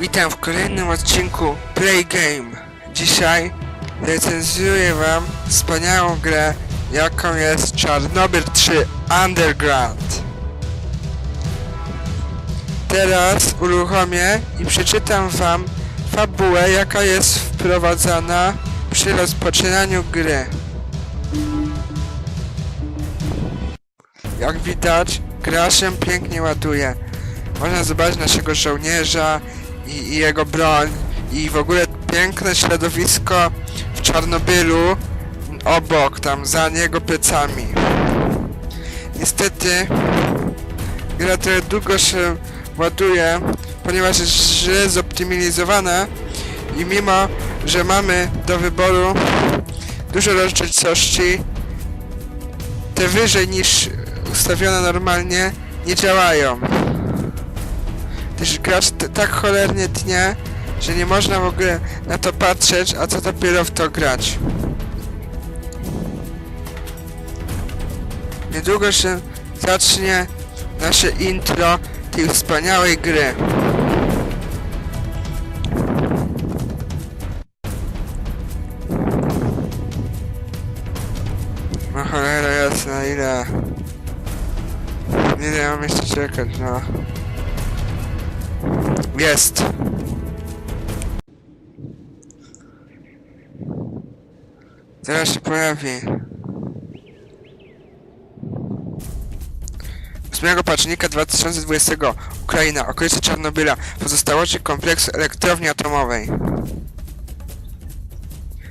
Witam w kolejnym odcinku Play Game. Dzisiaj recenzuję wam wspaniałą grę, jaką jest Czarnobyl 3 Underground. Teraz uruchomię i przeczytam wam fabułę, jaka jest wprowadzana przy rozpoczynaniu gry. Jak widać, gra się pięknie ładuje. Można zobaczyć naszego żołnierza i, i jego broń i w ogóle piękne środowisko w Czarnobylu obok, tam za niego plecami. Niestety gra trochę długo się ładuje, ponieważ jest źle zoptymalizowana i mimo, że mamy do wyboru dużo rozdzielczości, te wyżej niż ustawione normalnie nie działają. Też gracz tak cholernie tnie, że nie można w ogóle na to patrzeć, a co dopiero w to grać. Niedługo się zacznie nasze intro tej wspaniałej gry. No cholera jasna, ile... Ile mam jeszcze czekać, no. Jest. Zaraz się pojawi. 8 października 2020 Ukraina, okolice Czarnobyla, pozostałości kompleksu elektrowni atomowej.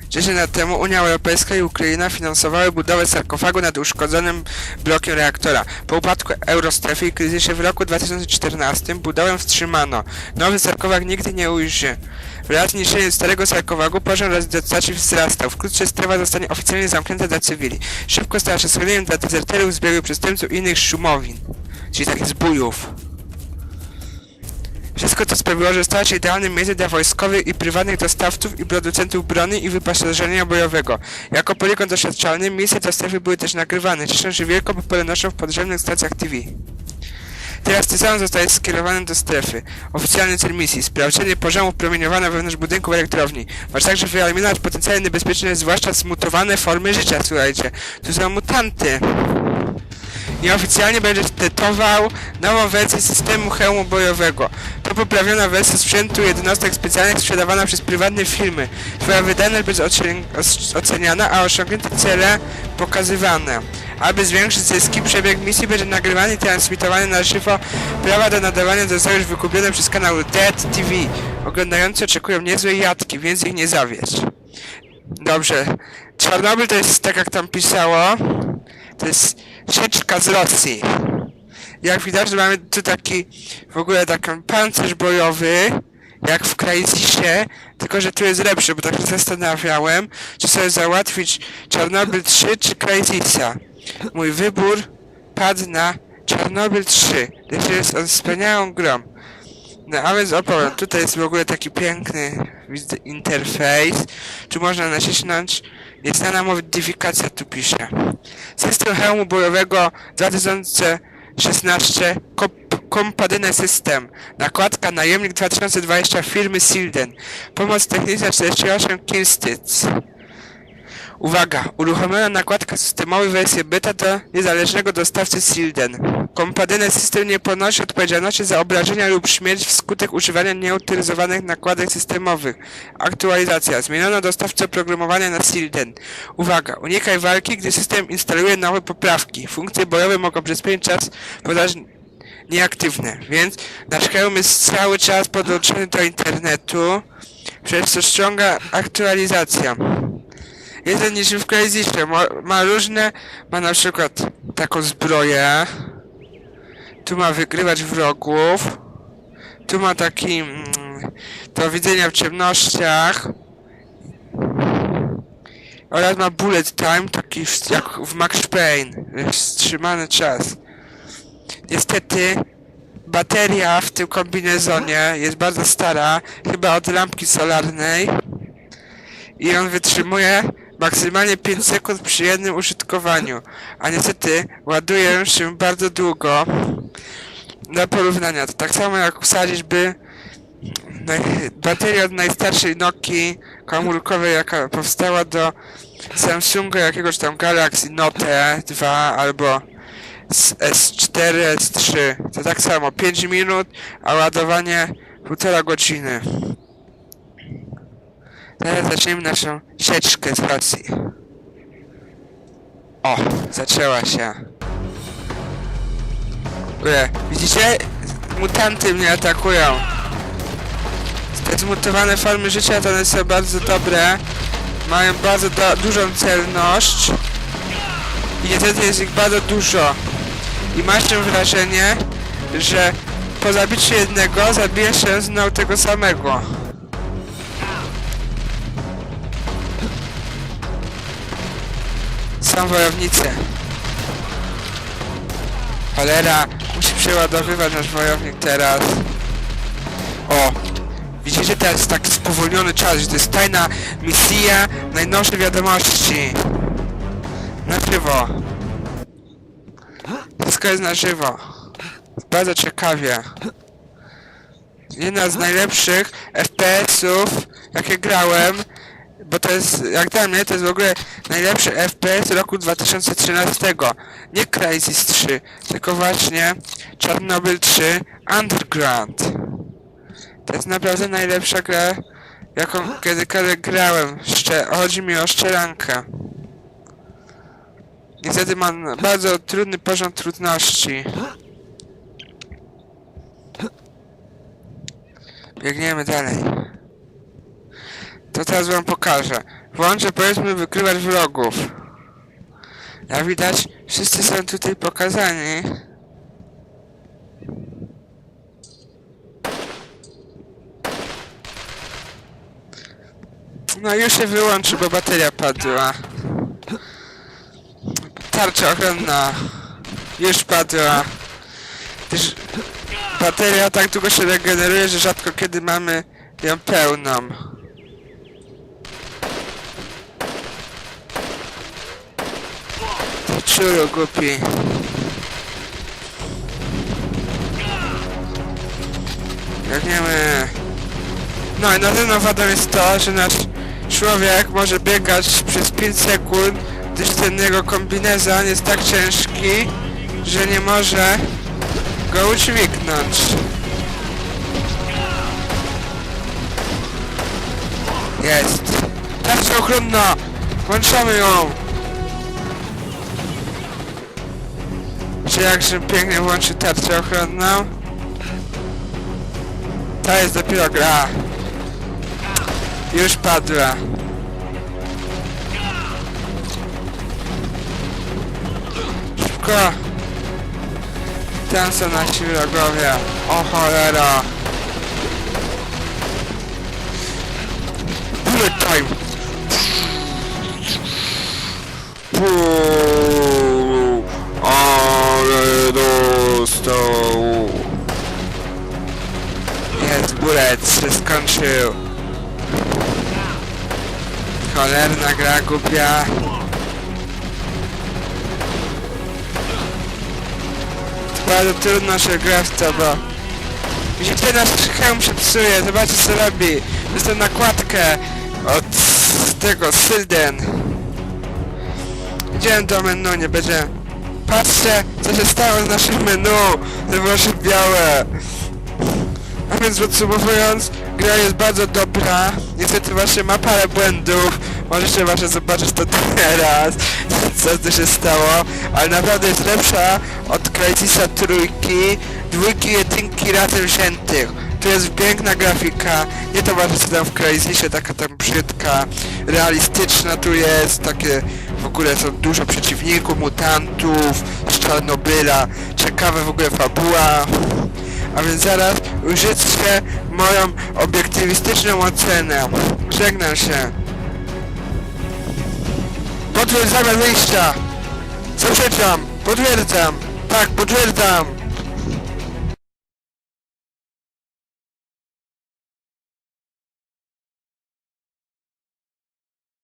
10 lat temu Unia Europejska i Ukraina finansowały budowę sarkofagu nad uszkodzonym blokiem reaktora. Po upadku eurostrefy i kryzysie w roku 2014 budowę wstrzymano. Nowy sarkofag nigdy nie ujrzy. Wraz z niszczeniem starego sarkofagu poziom radiostacji wzrastał. Wkrótce strefa zostanie oficjalnie zamknięta dla cywili. Szybko stała się schronieniem dla dezerterów, zbiegłych przestępców i innych szumowin. Czyli takich zbójów. Wszystko to sprawiło, że stała się idealnym miejscem dla wojskowych i prywatnych dostawców i producentów broni i wyposażenia bojowego. Jako poligon doświadczalny do strefy były też nagrywane, cieszą się wielką popularnością w podziemnych stacjach TV. Teraz ty sam zostajesz skierowany do strefy. Oficjalny cel misji. Sprawdzenie poziomu promieniowania wewnątrz budynków elektrowni. Masz także wyeliminować potencjalnie niebezpieczne, zwłaszcza zmutowane formy życia, słuchajcie. Tu są mutanty. Nieoficjalnie będziesz tetował nową wersję systemu hełmu bojowego. To poprawiona wersja sprzętu jednostek specjalnych sprzedawana przez prywatne firmy. Twoja wydajność będzie oceniana, a osiągnięte cele pokazywane. Aby zwiększyć zyski, przebieg misji będzie nagrywany i transmitowany na żywo. Prawa do nadawania zostały już wykupione przez kanał Dead TV. Oglądający oczekują niezłej jatki, więc ich nie zawiedź. Dobrze. Czarnobyl to jest tak jak tam pisało. To jest sieczka z Rosji. Jak widać, mamy tu taki w ogóle taki pancerz bojowy, jak w Crysisie, tylko że tu jest lepszy, bo tak się zastanawiałem, czy sobie załatwić Czarnobyl 3 czy Crysisa. Mój wybór padł na Czarnobyl 3, gdyż jest on wspaniałą grą. No a więc opowiem, tutaj jest w ogóle taki piękny interfejs, tu można nacisnąć, dana modyfikacja, tu pisze. System hełmu bojowego 2016 Komp- Kompadynę System. Nakładka Najemnik 2020 firmy Silden. Pomoc techniczna 48 Killstits. Uwaga! Uruchomiona nakładka systemowa wersji beta do niezależnego dostawcy Silden. Kompadynę system nie ponosi odpowiedzialności za obrażenia lub śmierć wskutek używania nieautoryzowanych nakładek systemowych. Aktualizacja. Zmieniono dostawcę oprogramowania na Silden. Uwaga! Unikaj walki, gdy system instaluje nowe poprawki. Funkcje bojowe mogą przez pewien czas podać nieaktywne, więc nasz hełm jest cały czas podłączony do internetu, przez co ściąga aktualizacja. Jeden niczym w Crazysie, ma, ma różne, ma na przykład taką zbroję, tu ma wygrywać wrogów, tu ma taki mm, do widzenia w ciemnościach. Oraz ma bullet time, taki w- jak w Max Payne, wstrzymany czas. Niestety bateria w tym kombinezonie jest bardzo stara, chyba od lampki solarnej. I on wytrzymuje maksymalnie 5 sekund przy jednym użytkowaniu, a niestety ładuje się bardzo długo. Dla porównania, to tak samo jak wsadzić by bateria od najstarszej Nokii komórkowej, jaka powstała do Samsunga jakiegoś tam Galaxy Note 2 albo z S4, S3. To tak samo, 5 minut, a ładowanie półtora godziny. Teraz zaczniemy naszą sieczkę z Rosji. O, zaczęła się. Ue, widzicie? Mutanty mnie atakują. Te zmutowane formy życia to one są bardzo dobre. Mają bardzo do, dużą celność. I niestety jest ich bardzo dużo. I masz wrażenie, że po zabiciu jednego zabijesz się znowu tego samego. Są wojownicy. Cholera, musi przeładowywać nasz wojownik teraz. O! Widzicie teraz tak spowolniony czas, że to jest tajna misja, najnowsze wiadomości. Na żywo. Wszystko jest na żywo. Bardzo ciekawie. Jedna z najlepszych FPS-ów, jakie grałem, bo to jest, jak dla mnie, to jest w ogóle najlepszy FPS roku 2013. Nie Crysis 3, tylko właśnie Chernobyl 3 Underground. To jest naprawdę najlepsza gra, jaką kiedykolwiek grałem. Szcze chodzi mi o szczerankę. Niestety mam bardzo trudny poziom trudności. Biegniemy dalej. To teraz wam pokażę. Włączę powiedzmy wykrywać wrogów. Jak widać, wszyscy są tutaj pokazani. No już się wyłączy, bo bateria padła. Tarcza ochronna. Już padła. Też bateria tak długo się regeneruje, że rzadko kiedy mamy ją pełną. Ty Czuru głupi. Biegniemy. No i na pewno wadą jest to, że nasz człowiek może biegać przez 5 sekund, gdyż ten jego kombinezon jest tak ciężki, że nie może go udźwignąć. Jest. Tarcza ochronna! Włączamy ją! Czy jakże pięknie włączy tarczę ochronną? To jest dopiero gra. Już padła. Szybko! Tam są nasi wrogowie. O cholera! Bullet time! Puuu, dostał! Jest, bullet się skończył. Cholerna gra głupia. Bardzo trudno się gra w to, bo... Widzicie, nasz hełm się psuje, zobaczcie co robi. Jest nakładkę od tego Sylden. Idziemy do menu, nie będzie... Patrzcie, co się stało z naszym menu! Te wasze białe! A więc podsumowując, gra jest bardzo dobra. Niestety właśnie ma parę błędów. Możecie właśnie zobaczyć to teraz, co tu się stało. Ale naprawdę jest lepsza od Crysisa trójki, dwójki, jedynki razem wziętych. Tu jest piękna grafika, nie to co tam w Crysisie, taka tam brzydka, realistyczna tu jest, takie w ogóle są dużo przeciwników, mutantów, z Czarnobyla, ciekawe w ogóle fabuła. A więc zaraz użyjcie moją obiektywistyczną ocenę. Żegnam się. Potwierdzamy wyjścia. Zaprzeczam. Potwierdzam. Tak, potwierdzam.